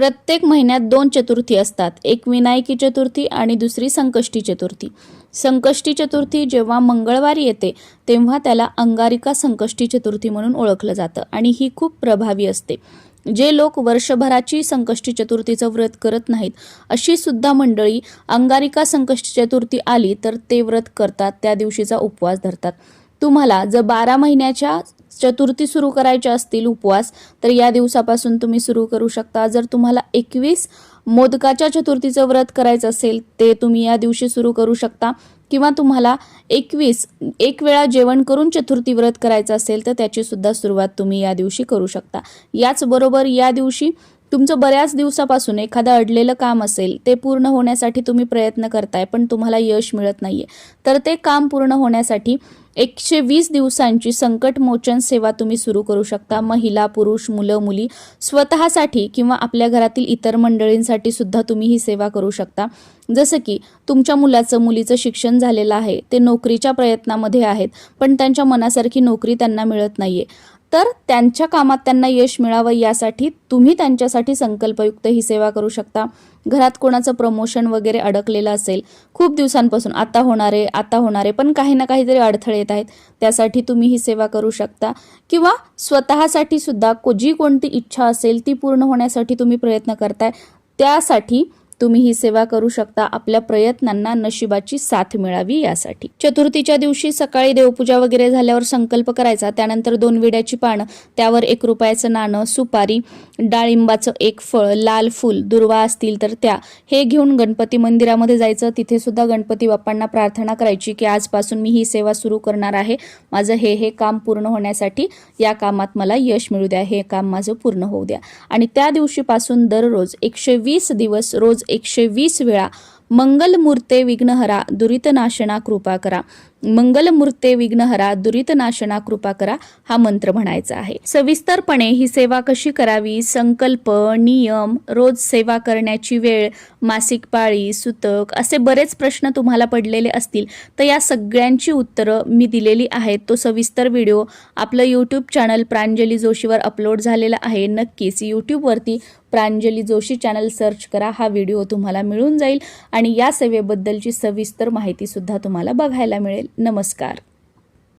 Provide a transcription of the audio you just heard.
प्रत्येक महिन्यात दोन चतुर्थी असतात. एक विनायकी चतुर्थी आणि दुसरी संकष्टी चतुर्थी. संकष्टी चतुर्थी जेव्हा मंगळवारी येते तेव्हा त्याला अंगारिका संकष्टी चतुर्थी म्हणून ओळखलं जातं आणि ही खूप प्रभावी असते. जे लोक वर्षभराची संकष्टी चतुर्थीचं व्रत करत नाहीत अशी सुद्धा मंडळी अंगारिका संकष्टी चतुर्थी आली तर ते व्रत करतात त्या दिवशीचा उपवास धरतात. तुम्हाला जर बारा महिन्याच्या चतुर्थी सुरू करायच्या असतील उपवास तर या दिवसापासून तुम्ही सुरू करू शकता. जर तुम्हाला एकवीस मोदकाच्या चतुर्थीचं व्रत करायचं असेल ते तुम्ही या दिवशी सुरू करू शकता. किंवा तुम्हाला एकवीस एक वेळा जेवण करून चतुर्थी व्रत करायचं असेल तर त्याची सुद्धा सुरुवात तुम्ही या दिवशी करू शकता. याचबरोबर या दिवशी तुमचं बऱ्याच दिवसापासून एखादं अडलेलं काम असेल ते पूर्ण होण्यासाठी तुम्ही प्रयत्न करताय पण तुम्हाला यश मिळत नाहीये. तर ते काम पूर्ण होण्यासाठी एकशे वीस दिवसांची संकटमोचन सेवा तुम्ही सुरू करू शकता. महिला पुरुष मुलं मुली स्वतःसाठी किंवा आपल्या घरातील इतर मंडळींसाठी सुद्धा तुम्ही ही सेवा करू शकता. जसं की तुमच्या मुलाचं मुलीचं शिक्षण झालेलं आहे ते नोकरीच्या प्रयत्नामध्ये आहेत पण त्यांच्या मनासारखी नोकरी त्यांना मिळत नाहीये. तर त्यांच्या कामात त्यांना यश मिळावं यासाठी तुम्ही त्यांच्यासाठी संकल्पयुक्त ही सेवा करू शकता. घरात कोणाचं प्रमोशन वगैरे अडकलेलं असेल खूप दिवसांपासून आता होणारे आता होणारे पण काही ना काहीतरी अडथळे येत आहेत. त्यासाठी तुम्ही ही सेवा करू शकता. किंवा स्वतःसाठी सुद्धा को जी कोणती इच्छा असेल ती पूर्ण होण्यासाठी तुम्ही प्रयत्न करताय. त्यासाठी तुम्ही ही सेवा करू शकता आपल्या प्रयत्नांना नशिबाची साथ मिळावी यासाठी. चतुर्थीच्या दिवशी सकाळी देवपूजा वगैरे झाल्यावर संकल्प करायचा. त्यानंतर दोन विड्याची पानं त्यावर एक रुपयाचं नाणं सुपारी डाळिंबाचं एक फळ लाल फूल दुर्वा असतील तर त्या. हे घेऊन गणपती मंदिरामध्ये जायचं. तिथे सुद्धा गणपती बाप्पांना प्रार्थना करायची की आजपासून मी ही सेवा सुरू करणार आहे. माझं हे हे काम पूर्ण होण्यासाठी या कामात मला यश मिळू द्या. हे काम माझं पूर्ण होऊ द्या. आणि त्या दिवशीपासून दररोज एकशे वीस दिवस रोज एकशे वीस वेळा मंगलमूर्ते विघ्नहरा दुरितनाशना कृपा करा. मंगलमूर्ते विघ्नहरा दुरितनाशना कृपा करा हा मंत्र म्हणायचा आहे. सविस्तरपणे ही सेवा कशी करावी? संकल्प नियम रोज सेवा करण्याची वेळ मासिक पाळी सुतक असे बरेच प्रश्न तुम्हाला पडलेले असतील तर या सगळ्यांची उत्तरं मी दिलेली आहेत. तो सविस्तर व्हिडिओ आपलं यूट्यूब चॅनल प्रांजली जोशीवर अपलोड झालेला आहे. नक्कीच यूट्यूबवरती प्रांजली जोशी चॅनल सर्च करा हा व्हिडिओ तुम्हाला मिळून जाईल आणि या सेवेबद्दलची सविस्तर माहितीसुद्धा तुम्हाला बघायला मिळेल. नमस्कार.